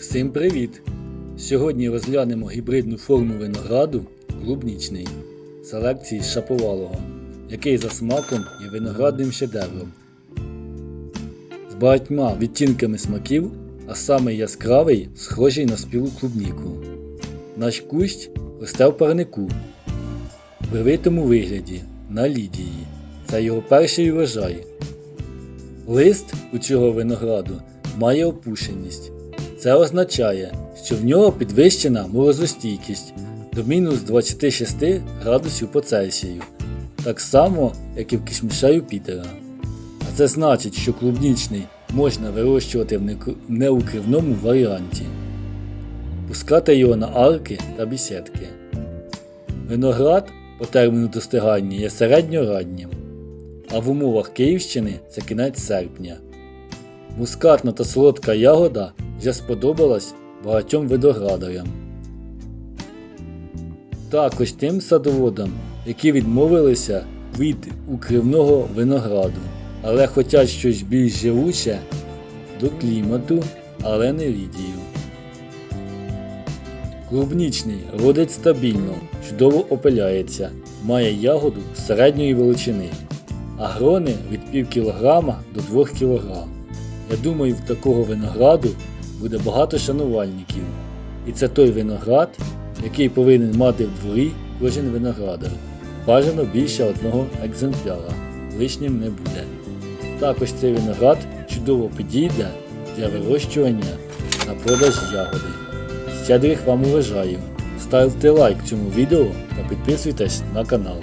Всім привіт! Сьогодні розглянемо гібридну форму винограду клубнічний селекції Шаповалого, який за смаком є виноградним шедевром. З багатьма відтінками смаків, а саме яскравий, схожий на спілу клубніку. Наш кущ росте в парнику, в привитому вигляді на лідії. Це його перший врожай. Лист у цього винограду має опушеність. Це означає, що в нього підвищена морозостійкість до мінус 26 градусів по Цельсію, так само, як і в кишміша Юпітера. А це значить, що клубнічний можна вирощувати в неукривному варіанті, пускати його на арки та бісідки. Виноград по терміну достигання є середньораннім, а в умовах Київщини це кінець серпня. Мускатна та солодка ягода вже сподобалась багатьом видоградарям. Також тим садоводам, які відмовилися від укривного винограду, але хочуть щось більш живуче до клімату, але не лідію. Клубнічний родить стабільно, чудово опиляється, має ягоду середньої величини, а грони від пів кілограма до 2 кілограм. Я думаю, в такого винограду буде багато шанувальників. І це той виноград, який повинен мати в дворі кожен виноградар. Бажано більше одного екземпляра, лишнім не буде. Також цей виноград чудово підійде для вирощування на продаж ягоди. Щедрих вам урожаїв! Ставте лайк цьому відео та підписуйтесь на канал.